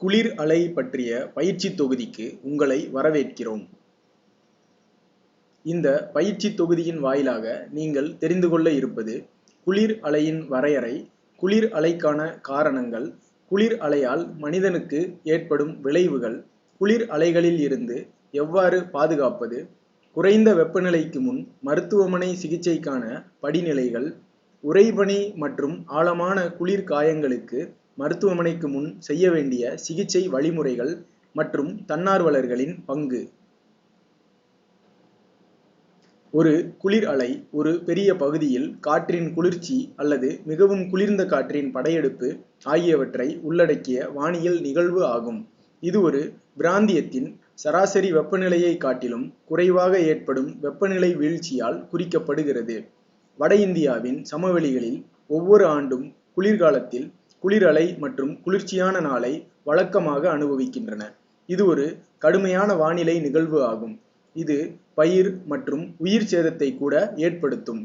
குளிர் அலை பற்றிய பயிற்சி தொகுதிக்கு உங்களை வரவேற்கிறோம். இந்த பயிற்சி தொகுதியின் வாயிலாக நீங்கள் தெரிந்து கொள்ள இருப்பது குளிர் அலையின் வரையறை குளிர் அலைக்கான காரணங்கள் குளிர் அலையால் மனிதனுக்கு ஏற்படும் விளைவுகள் குளிர் அலைகளில் இருந்து எவ்வாறு பாதுகாப்பது குறைந்த வெப்பநிலைக்கு முன் மருத்துவமனை சிகிச்சைக்கான படிநிலைகள் உறைபனி மற்றும் ஆழமான குளிர் காயங்களுக்கு மருத்துவமனைக்கு முன் செய்ய வேண்டிய சிகிச்சை வழிமுறைகள் மற்றும் தன்னார்வலர்களின் பங்கு. ஒரு குளிர் அலை ஒரு பெரிய பகுதியில் காற்றின் குளிர்ச்சி அல்லது மிகவும் குளிர்ந்த காற்றின் படையெடுப்பு ஆகியவற்றை உள்ளடக்கிய வானியல் நிகழ்வு ஆகும். இது ஒரு பிராந்தியத்தின் சராசரி வெப்பநிலையை காட்டிலும் குறைவாக ஏற்படும் வெப்பநிலை வீழ்ச்சியால் குறிக்கப்படுகிறது. வட இந்தியாவின் சமவெளிகளில் ஒவ்வொரு ஆண்டும் குளிர்காலத்தில் குளிர் அலை மற்றும் குளிர்ச்சியான நாளை வழக்கமாக அனுபவிக்கின்றன. இது ஒரு கடுமையான வானிலை நிகழ்வு ஆகும். இது பயிர் மற்றும் உயிர் சேதத்தை கூட ஏற்படுத்தும்.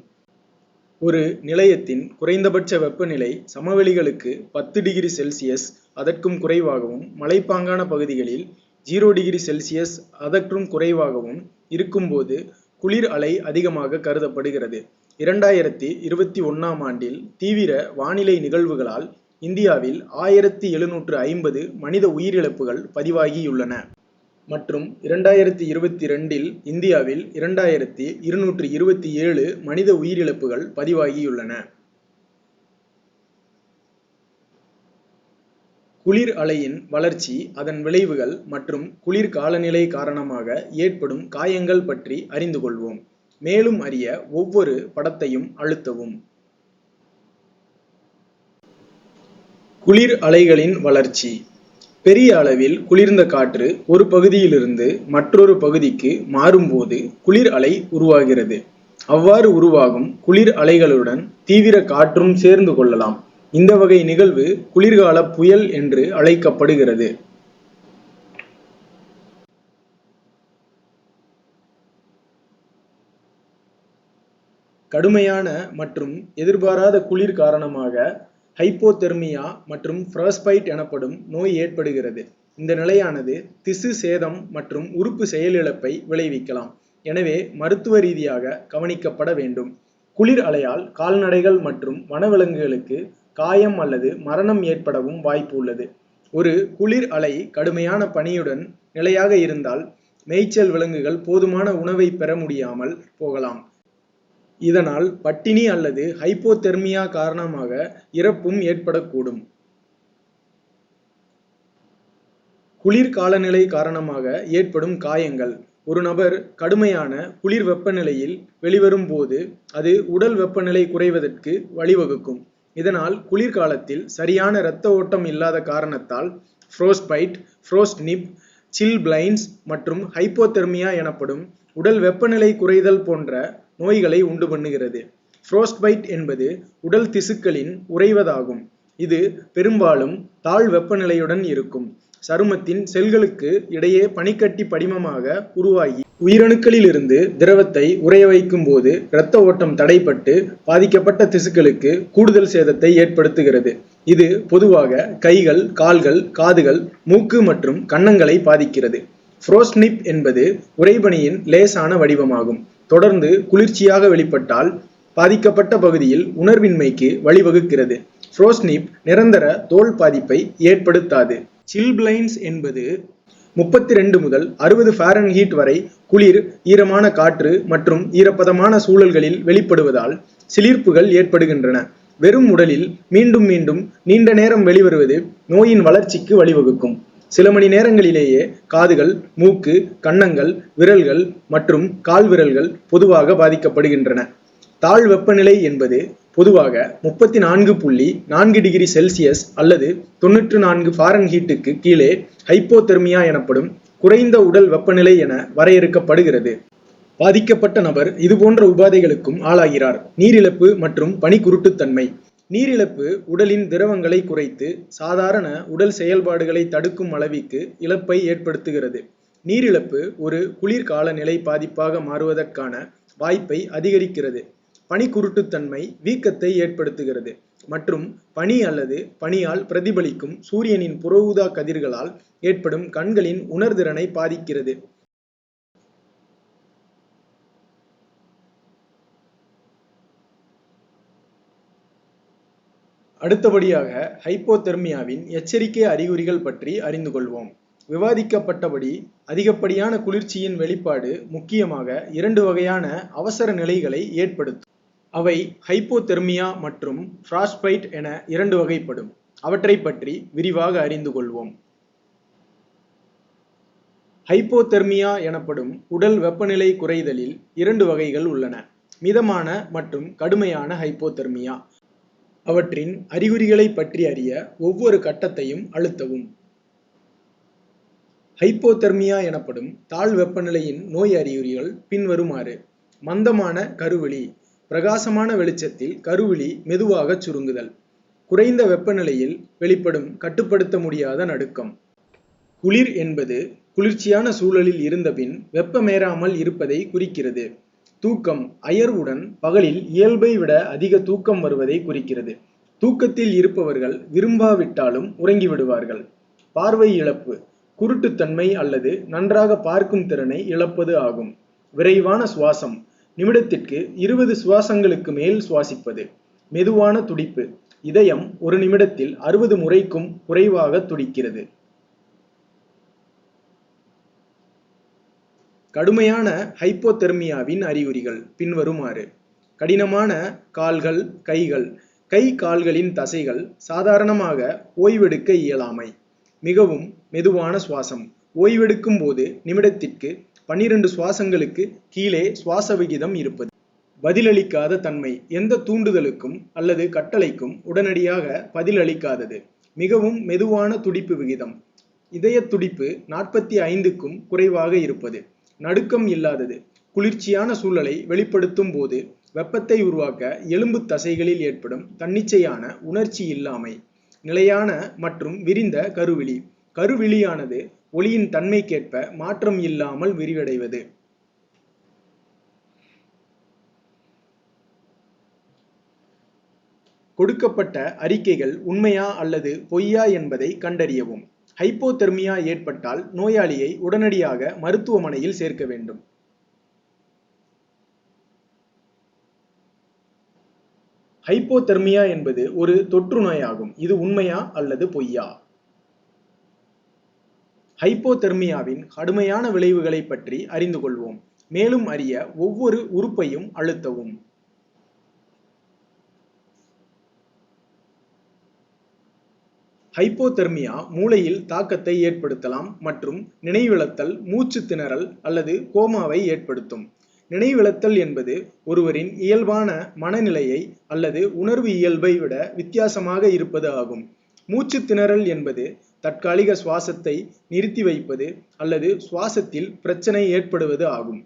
ஒரு நிலையத்தின் குறைந்தபட்ச வெப்பநிலை சமவெளிகளுக்கு பத்து டிகிரி செல்சியஸ் அதற்கும் குறைவாகவும் மலைப்பாங்கான பகுதிகளில் ஜீரோ டிகிரி செல்சியஸ் அதற்கும் குறைவாகவும் இருக்கும்போது குளிர் அலை அதிகமாக கருதப்படுகிறது. இரண்டாயிரத்தி இருபத்தி ஒன்னாம் ஆண்டில் தீவிர வானிலை நிகழ்வுகளால் இந்தியாவில் ஆயிரத்தி எழுநூற்று ஐம்பது மனித உயிரிழப்புகள் பதிவாகியுள்ளன. மற்றும் இரண்டாயிரத்தி இருபத்தி ரெண்டில் இந்தியாவில் இரண்டாயிரத்தி இருநூற்று இருபத்தி ஏழு மனித உயிரிழப்புகள் பதிவாகியுள்ளன. குளிர் அலையின் வளர்ச்சி அதன் விளைவுகள் மற்றும் குளிர் காலநிலை காரணமாக ஏற்படும் காயங்கள் பற்றி அறிந்து கொள்வோம். மேலும் அறிய ஒவ்வொரு படத்தையும் அழுத்தவும். குளிர் அலைகளின் வளர்ச்சி. பெரிய அளவில் குளிர்ந்த காற்று ஒரு பகுதியிலிருந்து மற்றொரு பகுதிக்கு மாறும்போது குளிர் அலை உருவாகிறது. அவ்வாறு உருவாகும் குளிர் அலைகளுடன் தீவிர காற்றும் சேர்ந்து கொள்ளலாம். இந்த வகை நிகழ்வு குளிர்கால புயல் என்று அழைக்கப்படுகிறது. கடுமையான மற்றும் எதிர்பாராத குளிர் காரணமாக ஹைப்போதெர்மியா மற்றும் ஃப்ராஸ்பைட் எனப்படும் நோய் ஏற்படுகிறது. இந்த நிலையானது திசு சேதம் மற்றும் உறுப்பு செயலிழப்பை விளைவிக்கலாம். எனவே மருத்துவ ரீதியாக கவனிக்கப்பட வேண்டும். குளிர் அலையால் கால்நடைகள் மற்றும் வனவிலங்குகளுக்கு காயம் அல்லது மரணம் ஏற்படவும் வாய்ப்பு உள்ளது. ஒரு குளிர் அலை கடுமையான பனியுடன் நிலையாக இருந்தால் மேய்ச்சல் விலங்குகள் போதுமான உணவை பெற முடியாமல் போகலாம். இதனால் பட்டினி அல்லது ஹைப்போதெர்மியா காரணமாக இறப்பும் ஏற்படக்கூடும். குளிர் காலநிலை காரணமாக ஏற்படும் காயங்கள். ஒரு நபர் கடுமையான குளிர் வெப்பநிலையில் வெளிவரும் போது அது உடல் வெப்பநிலை குறைவதற்கு வழிவகுக்கும். இதனால் குளிர்காலத்தில் சரியான இரத்த ஓட்டம் இல்லாத காரணத்தால் ஃப்ரோஸ்பைட் ஃப்ரோஸ்ட்னிப் சில் பிளைன்ஸ் மற்றும் ஹைப்போதெர்மியா எனப்படும் உடல் வெப்பநிலை குறைதல் போன்ற நோய்களை உண்டு பண்ணுகிறது. ஃப்ரோஸ்ட்பைட் என்பது உடல் திசுக்களின் உறைவதாகும். இது பெரும்பாலும் தாழ் வெப்பநிலையுடன் இருக்கும். சருமத்தின் செல்களுக்கு இடையே பனிக்கட்டி படிமமாக உருவாகி உயிரணுக்களிலிருந்து திரவத்தை உறைய வைக்கும் போது இரத்த ஓட்டம் தடைப்பட்டு பாதிக்கப்பட்ட திசுக்களுக்கு கூடுதல் சேதத்தை ஏற்படுத்துகிறது. இது பொதுவாக கைகள் கால்கள் காதுகள் மூக்கு மற்றும் கன்னங்களை பாதிக்கிறது. ஃப்ரோஸ்னிப் என்பது உறைபனியின் லேசான வடிவமாகும். தொடர்ந்து குளிர்ச்சியாக வெளிப்பட்டால் பாதிக்கப்பட்ட பகுதியில் உணர்வின்மைக்கு வழிவகுக்கிறது. ஃப்ரோஸ்னிப் நிரந்தர தோல் பாதிப்பை ஏற்படுத்தாது. சில்பிளைன்ஸ் என்பது முப்பத்தி ரெண்டு முதல் அறுபது ஃபாரன்ஹீட் வரை குளிர் ஈரமான காற்று மற்றும் ஈரப்பதமான சூழல்களில் வெளிப்படுவதால் சிலிர்ப்புகள் ஏற்படுகின்றன. வெறும் உடலில் மீண்டும் மீண்டும் நீண்ட நேரம் வெளிவருவது நோயின் வளர்ச்சிக்கு வழிவகுக்கும். சில மணி நேரங்களிலேயே காதுகள் மூக்கு கன்னங்கள் விரல்கள் மற்றும் கால் விரல்கள் பொதுவாக பாதிக்கப்படுகின்றன. தாழ் வெப்பநிலை என்பது பொதுவாக முப்பத்தி நான்கு புள்ளி நான்கு டிகிரி செல்சியஸ் அல்லது தொன்னூற்று நான்கு ஃபாரன்ஹீட்டுக்கு கீழே ஹைப்போதெர்மியா எனப்படும் குறைந்த உடல் வெப்பநிலை என வரையறுக்கப்படுகிறது. பாதிக்கப்பட்ட நபர் இதுபோன்ற உபாதைகளுக்கும் ஆளாகிறார். நீரிழப்பு மற்றும் பனிக்குருட்டுத்தன்மை. நீரிழப்பு உடலின் திரவங்களை குறைத்து சாதாரண உடல் செயல்பாடுகளை தடுக்கும் அளவிற்கு இழப்பை ஏற்படுத்துகிறது. நீரிழப்பு ஒரு குளிர்கால நிலை பாதிப்பாக மாறுவதற்கான வாய்ப்பை அதிகரிக்கிறது. பனிக்குருட்டுத்தன்மை வீக்கத்தை ஏற்படுத்துகிறது. மற்றும் பனி அல்லது பனியால் பிரதிபலிக்கும் சூரியனின் புற ஊதா கதிர்களால் ஏற்படும் கண்களின் உணர்திறனை பாதிக்கிறது. அடுத்தபடியாக ஹைப்போதெர்மியாவின் எச்சரிக்கை அறிகுறிகள் பற்றி அறிந்து கொள்வோம். விவாதிக்கப்பட்டபடி அதிகப்படியான குளிர்ச்சியின் வெளிப்பாடு முக்கியமாக இரண்டு வகையான அவசர நிலைகளை ஏற்படுத்தும். அவை ஹைப்போதெர்மியா மற்றும் ஃப்ராஸ்பைட் என இரண்டு வகைப்படும். அவற்றை பற்றி விரிவாக அறிந்து கொள்வோம். ஹைப்போதெர்மியா எனப்படும் உடல் வெப்பநிலை குறைதலில் இரண்டு வகைகள் உள்ளன. மிதமான மற்றும் கடுமையான ஹைப்போதெர்மியா. அவற்றின் அறிகுறிகளை பற்றி அறிய ஒவ்வொரு கட்டத்தையும் அழுத்தவும். ஹைப்போதெர்மியா எனப்படும் தாழ் வெப்பநிலையின் நோய் அறிகுறிகள் பின்வருமாறு. மந்தமான கருவிழி பிரகாசமான வெளிச்சத்தில் கருவிழி மெதுவாக சுருங்குதல் குறைந்த வெப்பநிலையில் வெளிப்படும் கட்டுப்படுத்த முடியாத நடுக்கம். குளிர் என்பது குளிர்ச்சியான சூழலில் இருந்தபின் வெப்பமேறாமல் இருப்பதை குறிக்கிறது. தூக்கம் அயர்வுடன் பகலில் இயல்பை விட அதிக தூக்கம் வருவதை குறிக்கிறது. தூக்கத்தில் இருப்பவர்கள் விரும்பாவிட்டாலும் உறங்கிவிடுவார்கள். பார்வை இழப்பு குருட்டுத்தன்மை அல்லது நன்றாக பார்க்கும் திறனை இழப்பது ஆகும். விரைவான சுவாசம் நிமிடத்திற்கு இருபது சுவாசங்களுக்கு மேல் சுவாசிப்பது. மெதுவான துடிப்பு இதயம் ஒரு நிமிடத்தில் அறுபது முறைக்கும் குறைவாக துடிக்கிறது. கடுமையான ஹைப்போதெர்மியாவின் அறிகுறிகள் பின்வருமாறு. கடினமான கால்கள் கைகள். கை கால்களின் தசைகள் சாதாரணமாக ஓய்வெடுக்க இயலாமை. மிகவும் மெதுவான சுவாசம். ஓய்வெடுக்கும் போது நிமிடத்திற்கு பன்னிரண்டு சுவாசங்களுக்கு கீழே சுவாச விகிதம் இருப்பது. பதிலளிக்காத தன்மை. எந்த தூண்டுதலுக்கும் அல்லது கட்டளைக்கும் உடனடியாக பதிலளிக்காதது. மிகவும் மெதுவான துடிப்பு விகிதம். இதய துடிப்பு நாற்பத்தி ஐந்துக்கும் குறைவாக இருப்பது. நடுக்கம் இல்லாதது. குளிர்ச்சியான சூழலை வெளிப்படுத்தும் போது வெப்பத்தை உருவாக்க எலும்பு தசைகளில் ஏற்படும் தன்னிச்சையான உணர்ச்சி இல்லாமை நிலையான மற்றும் விரிந்த கருவிழி. கருவிழியானது ஒளியின் தன்மைக்கேற்ப மாற்றம் இல்லாமல் விரிவடைவது. கொடுக்கப்பட்ட அறிக்கைகள் உண்மையா அல்லது பொய்யா என்பதை கண்டறியவும். ஹைப்போதெர்மியா ஏற்பட்டால் நோயாளியை உடனடியாக மருத்துவமனையில் சேர்க்க வேண்டும். ஹைப்போதெர்மியா என்பது ஒரு தொற்று நோயாகும். இது உண்மையா அல்லது பொய்யா? ஹைப்போதெர்மியாவின் கடுமையான விளைவுகளை பற்றி அறிந்து கொள்வோம். மேலும் அறிய ஒவ்வொரு உறுப்பையும் அழுத்தவும். ஹைப்போதெர்மியா மூளையில் தாக்கத்தை ஏற்படுத்தலாம் மற்றும் நினைவிழத்தல் மூச்சு திணறல் அல்லது கோமாவை ஏற்படுத்தும். நினைவிழத்தல் என்பது ஒருவரின் இயல்பான மனநிலையை அல்லது உணர்வு இயல்பை விட வித்தியாசமாக இருப்பது ஆகும். மூச்சு திணறல் என்பது தற்காலிக சுவாசத்தை நிறுத்தி வைப்பது அல்லது சுவாசத்தில் பிரச்சனை ஏற்படுவது ஆகும்.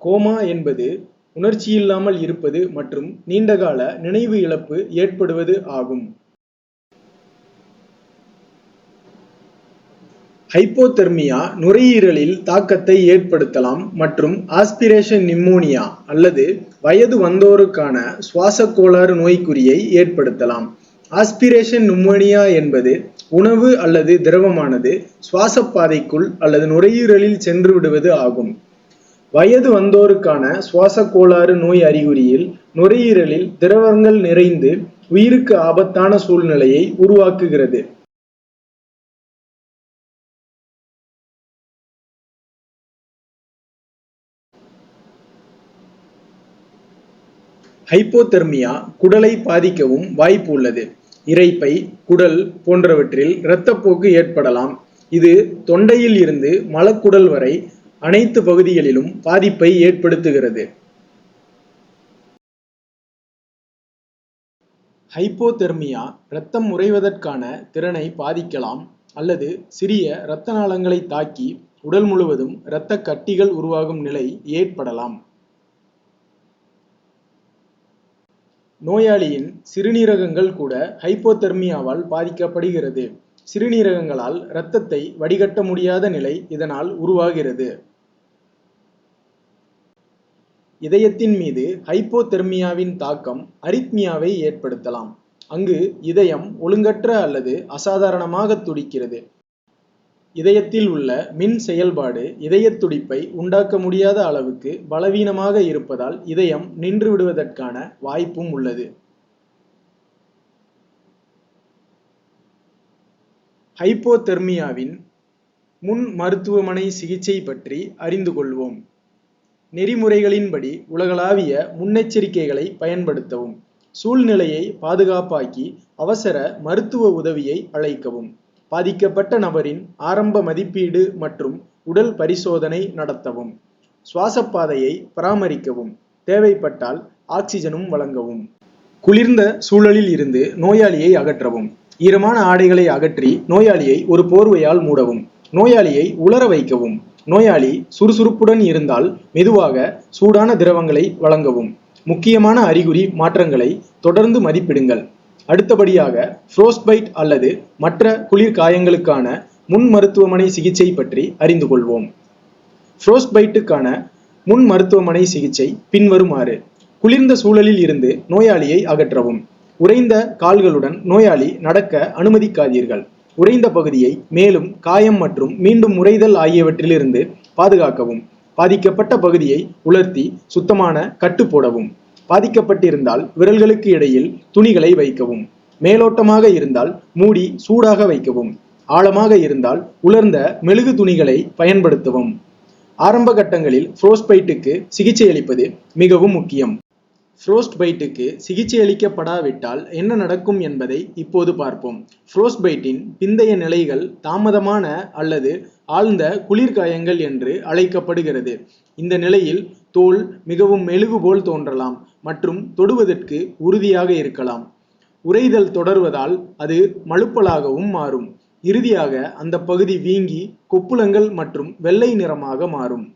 கோமா என்பது உணர்ச்சியில்லாமல் இருப்பது மற்றும் நீண்டகால நினைவு இழப்பு ஏற்படுவது ஆகும். ஹைப்போதெர்மியா நுரையீரலில் தாக்கத்தை ஏற்படுத்தலாம் மற்றும் ஆஸ்பிரேஷன் நிம்மோனியா அல்லது வயது வந்தோருக்கான சுவாசக்கோளாறு நோய்க்குறியை ஏற்படுத்தலாம். ஆஸ்பிரேஷன் நிம்மோனியா என்பது உணவு அல்லது திரவமானது சுவாசப்பாதைக்குள் அல்லது நுரையீரலில் சென்று விடுவது ஆகும். வயது வந்தோருக்கான சுவாசக்கோளாறு நோய் அறிகுறியில் நுரையீரலில் திரவங்கள் நிறைந்து உயிருக்கு ஆபத்தான சூழ்நிலையை உருவாக்குகிறது. ஹைப்போதெர்மியா குடலை பாதிக்கவும் வாய்ப்பு உள்ளது. இரைப்பை குடல் போன்றவற்றில் இரத்தப்போக்கு ஏற்படலாம். இது தொண்டையில் இருந்து மலக்குடல் வரை அனைத்து பகுதிகளிலும் பாதிப்பை ஏற்படுத்துகிறது. ஹைப்போதெர்மியா இரத்தம் உறைவதற்கான திறனை பாதிக்கலாம் அல்லது சிறிய இரத்த நாளங்களை தாக்கி உடல் முழுவதும் இரத்த கட்டிகள் உருவாகும் நிலை ஏற்படலாம். நோயாளியின் சிறுநீரகங்கள் கூட ஹைப்போதெர்மியாவால் பாதிக்கப்படுகிறது. சிறுநீரகங்களால் இரத்தத்தை வடிகட்ட முடியாத நிலை இதனால் உருவாகிறது. இதயத்தின் மீது ஹைப்போதெர்மியாவின் தாக்கம் அரித்மியாவை ஏற்படுத்தலாம். அங்கு இதயம் ஒழுங்கற்ற அல்லது அசாதாரணமாக துடிக்கிறது. இதயத்தில் உள்ள மின் செயல்பாடு இதயத் துடிப்பை உண்டாக்க முடியாத அளவுக்கு பலவீனமாக இருப்பதால் இதயம் நின்று விடுவதற்கான வாய்ப்பும் உள்ளது. ஹைப்போதெர்மியாவின் முன் மருத்துவமனை சிகிச்சை பற்றி அறிந்து கொள்வோம். நெறிமுறைகளின்படி உலகளாவிய முன்னெச்சரிக்கைகளை பயன்படுத்தவும் சூழ்நிலையை பாதுகாப்பாக்கி அவசர மருத்துவ உதவியை அழைக்கவும். பாதிக்கப்பட்ட நபரின் ஆரம்ப மதிப்பீடு மற்றும் உடல் பரிசோதனை நடத்தவும் சுவாசப்பாதையை பராமரிக்கவும் தேவைப்பட்டால் ஆக்சிஜனும் வழங்கவும். குளிர்ந்த சூழலில் இருந்து நோயாளியை அகற்றவும் ஈரமான ஆடைகளை அகற்றி நோயாளியை ஒரு போர்வையால் மூடவும் நோயாளியை உலர வைக்கவும். நோயாளி சுறுசுறுப்புடன் இருந்தால் மெதுவாக சூடான திரவங்களை வழங்கவும். முக்கியமான அறிகுறி மாற்றங்களை தொடர்ந்து மதிப்பிடுங்கள். அடுத்தபடியாக ஃப்ரோஸ்பைட் அல்லது மற்ற குளிர் காயங்களுக்கான முன் மருத்துவமனை சிகிச்சை பற்றி அறிந்து கொள்வோம். ஃப்ரோஸ்பைட்டுக்கான முன் மருத்துவமனை சிகிச்சை பின்வருமாறு குளிர்ந்த சூழலில் இருந்து நோயாளியை அகற்றவும். உறைந்த கால்களுடன் நோயாளி நடக்க அனுமதிக்காதீர்கள். உறைந்த பகுதியை மேலும் காயம் மற்றும் மீண்டும் உறைதல் ஆகியவற்றிலிருந்து பாதுகாக்கவும். பாதிக்கப்பட்ட பகுதியை உலர்த்தி சுத்தமான கட்டு போடவும். பாதிக்கப்பட்டிருந்தால் விரல்களுக்கு இடையில் துணிகளை வைக்கவும். மேலோட்டமாக இருந்தால் மூடி சூடாக வைக்கவும். ஆழமாக இருந்தால் உலர்ந்த மெழுகு துணிகளை பயன்படுத்தவும். ஆரம்ப கட்டங்களில் ஃப்ரோஸ்பைட்டுக்கு சிகிச்சை அளிப்பது மிகவும் முக்கியம். ஃப்ரோஸ்ட்பைட்டுக்கு சிகிச்சை அளிக்கப்படாவிட்டால் என்ன நடக்கும் என்பதை இப்போது பார்ப்போம். ஃப்ரோஸ்பைட்டின் பிந்தைய நிலைகள் தாமதமான அல்லது ஆழ்ந்த குளிர்காயங்கள் என்று அழைக்கப்படுகிறது. இந்த நிலையில் தோல் மிகவும் மெழுகு போல் தோன்றலாம். மற்றும் தொடுவதற்கு உறுதியாக இருக்கலாம். உறைதல் தொடர்வதால் அது மழுப்பலாகவும் மாறும். இறுதியாக அந்த பகுதி வீங்கி கொப்புளங்கள் மற்றும் வெள்ளை நிறமாக மாறும்.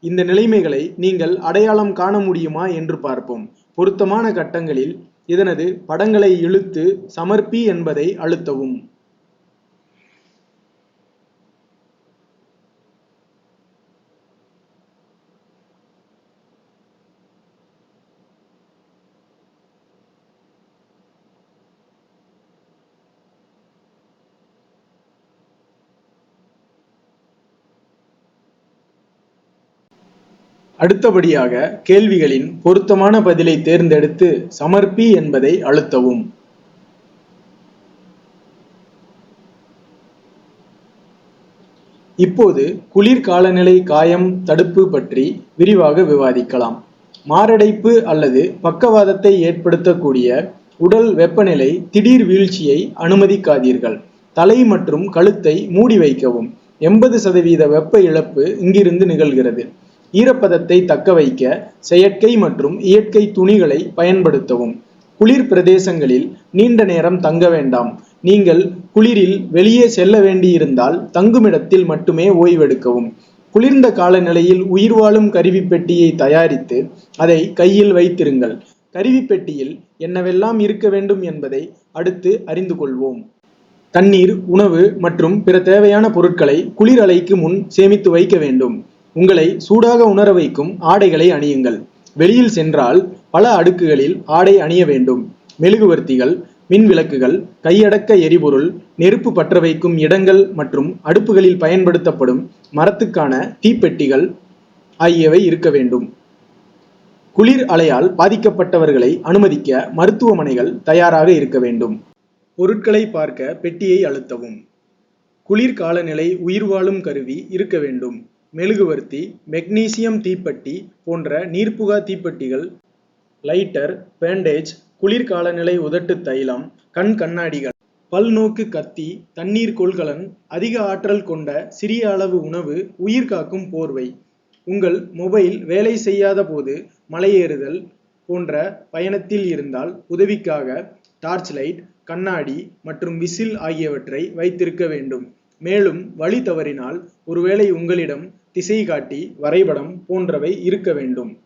இந்த நிலைமைகளை நீங்கள் அடையாளம் காண முடியுமா என்று பார்ப்போம். பொருத்தமான கட்டங்களில் இதனது படங்களை இழுத்து சமர்ப்பி என்பதை அழுத்தவும். அடுத்தபடியாக கேள்விகளின் பொருத்தமான பதிலை தேர்ந்தெடுத்து சமர்ப்பி என்பதை அழுத்தவும். இப்போது குளிர் காலநிலை காயம் தடுப்பு பற்றி விரிவாக விவாதிக்கலாம். மாரடைப்பு அல்லது பக்கவாதத்தை ஏற்படுத்தக்கூடிய உடல் வெப்பநிலை திடீர் வீழ்ச்சியை அனுமதிக்காதீர்கள். தலை மற்றும் கழுத்தை மூடி வைக்கவும். எண்பது சதவீத வெப்ப இழப்பு இங்கிருந்து நிகழ்கிறது. ஈரப்பதத்தை தக்க வைக்க செயற்கை மற்றும் இயற்கை துணிகளை பயன்படுத்தவும். குளிர் பிரதேசங்களில் நீண்ட நேரம் தங்க வேண்டாம். நீங்கள் குளிரில் வெளியே செல்ல வேண்டியிருந்தால் தங்குமிடத்தில் மட்டுமே ஓய்வெடுக்கவும். குளிர்ந்த காலநிலையில் உயிர் வாழும் கருவி பெட்டியை தயாரித்து அதை கையில் வைத்திருங்கள். கருவி பெட்டியில் என்னவெல்லாம் இருக்க வேண்டும் என்பதை அடுத்து அறிந்து கொள்வோம். தண்ணீர் உணவு மற்றும் பிற தேவையான பொருட்களை குளிர் அலைக்கு முன் சேமித்து வைக்க வேண்டும். உங்களை சூடாக உணர வைக்கும் ஆடைகளை அணியுங்கள். வெளியில் சென்றால் பல அடுக்குகளில் ஆடை அணிய வேண்டும். மெழுகுவர்த்திகள் மின் விளக்குகள் கையடக்க எரிபொருள் நெருப்பு பற்ற வைக்கும் இடங்கள் மற்றும் அடுப்புகளில் பயன்படுத்தப்படும் மரத்துக்கான தீப்பெட்டிகள் ஆகியவை இருக்க வேண்டும். குளிர் அலையால் பாதிக்கப்பட்டவர்களை அனுமதிக்க மருத்துவமனைகள் தயாராக இருக்க வேண்டும். பொருட்களை பார்க்க பெட்டியை அழுத்தவும். குளிர் காலநிலை உயிர் வாழும் கருவி இருக்க வேண்டும். மெழுகுவர்த்தி மெக்னீசியம் தீப்பெட்டி போன்ற நீர்ப்புகா தீப்பெட்டிகள் லைட்டர் பேண்டேஜ் குளிர் காலநிலை உதட்டு தைலம் கண் கண்ணாடிகள் பல்நோக்கு கத்தி தண்ணீர் கொள்கலன் அதிக ஆற்றல் கொண்ட சிறிய அளவு உணவு உயிர் காக்கும் போர்வை. உங்கள் மொபைல் வேலை செய்யாத போது மலையேறுதல் போன்ற பயணத்தில் இருந்தால் உதவிக்காக டார்ச் லைட் கண்ணாடி மற்றும் விசில் ஆகியவற்றை வைத்திருக்க வேண்டும். மேலும் வழி தவறினால் ஒருவேளை உங்களிடம் திசைகாட்டி வரைபடம் போன்றவை இருக்க வேண்டும்.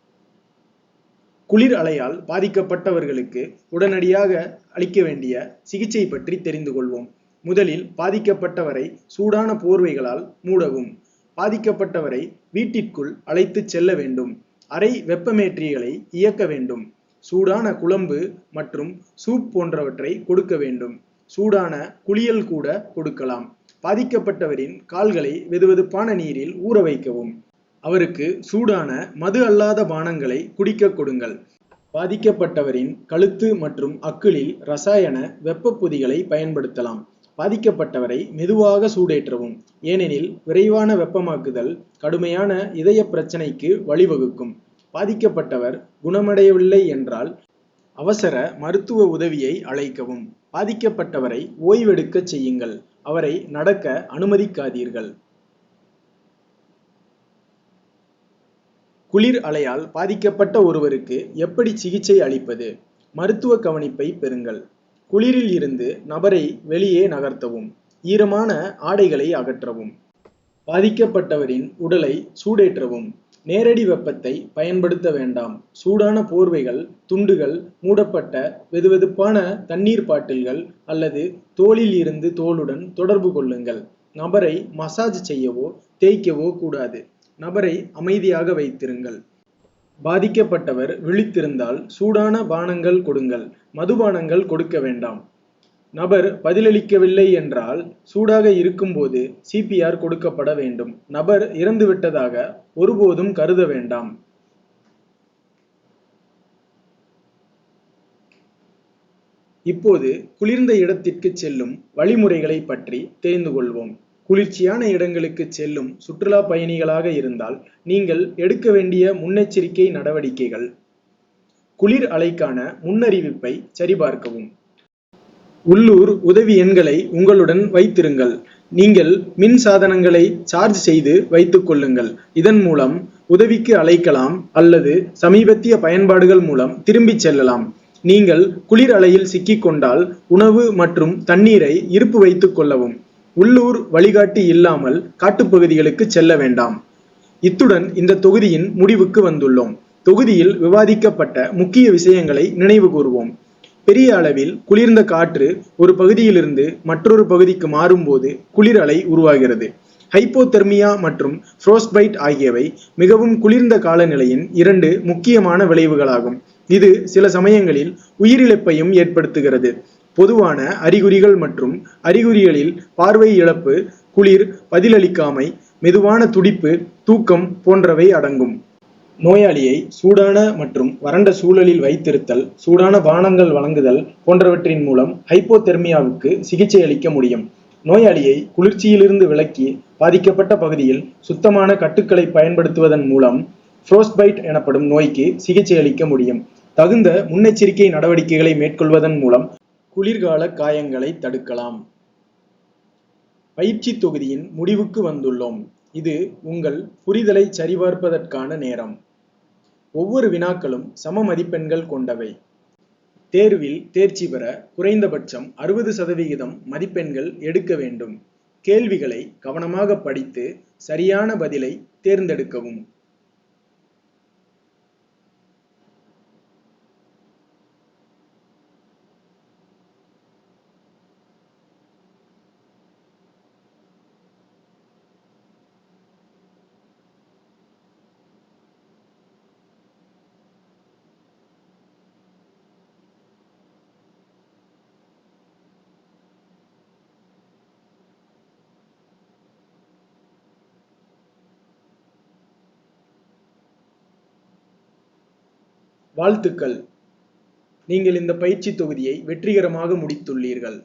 குளிர் அலையால் பாதிக்கப்பட்டவர்களுக்கு உடனடியாக அளிக்க வேண்டிய சிகிச்சை பற்றி தெரிந்து கொள்வோம். முதலில் பாதிக்கப்பட்டவரை சூடான போர்வைகளால் மூடவும். பாதிக்கப்பட்டவரை வீட்டிற்குள் அழைத்துச் செல்ல வேண்டும். அறை வெப்பமேற்றிகளை இயக்க வேண்டும். சூடான குழம்பு மற்றும் சூப் போன்றவற்றை கொடுக்க வேண்டும். சூடான குளியல் கூட கொடுக்கலாம். பாதிக்கப்பட்டவரின் கால்களை வெதுவெதுப்பான நீரில் ஊற வைக்கவும். அவருக்கு சூடான மது அல்லாத பானங்களை குடிக்க கொடுங்கள். பாதிக்கப்பட்டவரின் கழுத்து மற்றும் அக்கிளில் ரசாயன வெப்ப பொதிகளை பயன்படுத்தலாம். பாதிக்கப்பட்டவரை மெதுவாக சூடேற்றவும். ஏனெனில் விரைவான வெப்பமாக்குதல் கடுமையான இதய பிரச்சனைக்கு வழிவகுக்கும். பாதிக்கப்பட்டவர் குணமடையவில்லை என்றால் அவசர மருத்துவ உதவியை அழைக்கவும். பாதிக்கப்பட்டவரை ஓய்வெடுக்கச் செய்யுங்கள். அவரை நடக்க அனுமதிக்காதீர்கள். குளிர் அலையால் பாதிக்கப்பட்ட ஒருவருக்கு எப்படி சிகிச்சை அளிப்பது? மருத்துவ கவனிப்பை பெறுங்கள். குளிரில் இருந்து நபரை வெளியே நகர்த்தவும் ஈரமான ஆடைகளை அகற்றவும். பாதிக்கப்பட்டவரின் உடலை சூடேற்றவும். நேரடி வெப்பத்தை பயன்படுத்த வேண்டாம். சூடான போர்வைகள் துண்டுகள் மூடப்பட்ட வெதுவெதுப்பான தண்ணீர் பாட்டில்கள் அல்லது தோலில் இருந்து தோலுடன் தொடர்பு கொள்ளுங்கள். நபரை மசாஜ் செய்யவோ தேய்க்கவோ கூடாது. நபரை அமைதியாக வைத்திருங்கள். பாதிக்கப்பட்டவர் விழித்திருந்தால் சூடான பானங்கள் கொடுங்கள். மதுபானங்கள் கொடுக்க வேண்டாம். நபர் பதிலளிக்கவில்லை என்றால் சூடாக இருக்கும்போது சிபிஆர் கொடுக்கப்பட வேண்டும். நபர் இறந்துவிட்டதாக ஒருபோதும் கருத வேண்டாம். இப்போது குளிர்ந்த இடத்திற்கு செல்லும் வழிமுறைகளை பற்றி தெரிந்து கொள்வோம். குளிர்ச்சியான இடங்களுக்கு செல்லும் சுற்றுலா பயணிகளாக இருந்தால் நீங்கள் எடுக்க வேண்டிய முன்னெச்சரிக்கை நடவடிக்கைகள். குளிர் அலைக்கான முன்னறிவிப்பை சரிபார்க்கவும். உள்ளூர் உதவி எண்களை உங்களுடன் வைத்திருங்கள். நீங்கள் மின் சாதனங்களை சார்ஜ் செய்து வைத்துக் கொள்ளுங்கள். இதன் மூலம் உதவிக்கு அழைக்கலாம் அல்லது சமீபத்திய பயன்பாடுகள் மூலம் திரும்பிச் செல்லலாம். நீங்கள் குளிர் அலையில் சிக்கிக்கொண்டால் உணவு மற்றும் தண்ணீரை இருப்பு வைத்துக் கொள்ளவும். உள்ளூர் வழிகாட்டி இல்லாமல் காட்டுப்பகுதிகளுக்கு செல்ல வேண்டாம். இத்துடன் இந்த தொகுதியின் முடிவுக்கு வந்துள்ளோம். தொகுதியில் விவாதிக்கப்பட்ட முக்கிய விஷயங்களை நினைவு கூறுவோம் பெரிய அளவில் குளிர்ந்த காற்று ஒரு பகுதியிலிருந்து மற்றொரு பகுதிக்கு மாறும்போது குளிர் அலை உருவாகிறது. ஹைப்போதெர்மியா மற்றும் ஃப்ரோஸ்பைட் ஆகியவை மிகவும் குளிர்ந்த காலநிலையின் இரண்டு முக்கியமான விளைவுகளாகும். இது சில சமயங்களில் உயிரிழப்பையும் ஏற்படுத்துகிறது. பொதுவான அறிகுறிகள் மற்றும் அறிகுறிகளில் பார்வை இழப்பு குளிர் பதிலளிக்காமை மெதுவான துடிப்பு தூக்கம் போன்றவை அடங்கும். நோயாளியை சூடான மற்றும் வறண்ட சூழலில் வைத்திருத்தல் சூடான பானங்கள் வழங்குதல் போன்றவற்றின் மூலம் ஹைப்போதெர்மியாவுக்கு சிகிச்சை அளிக்க முடியும். நோயாளியை குளிர்ச்சியிலிருந்து விலக்கி பாதிக்கப்பட்ட பகுதியில் சுத்தமான கட்டுக்களை பயன்படுத்துவதன் மூலம் ஃப்ரோஸ்பைட் எனப்படும் நோய்க்கு சிகிச்சை அளிக்க முடியும். தகுந்த முன்னெச்சரிக்கை நடவடிக்கைகளை மேற்கொள்வதன் மூலம் குளிர்கால காயங்களை தடுக்கலாம். பயிற்சி தொகுதியின் முடிவுக்கு வந்துள்ளோம். இது உங்கள் புரிதலை சரிபார்ப்பதற்கான நேரம். ஒவ்வொரு வினாக்களும் சம மதிப்பெண்கள் கொண்டவை. தேர்வில் தேர்ச்சி பெற குறைந்தபட்சம் அறுபது சதவிகிதம் மதிப்பெண்கள் எடுக்க வேண்டும். கேள்விகளை கவனமாக படித்து சரியான பதிலை தேர்ந்தெடுக்கவும். வாழ்த்துக்கள். நீங்கள் இந்த பயிற்சி தொகுதியை வெற்றிகரமாக முடித்துள்ளீர்கள்.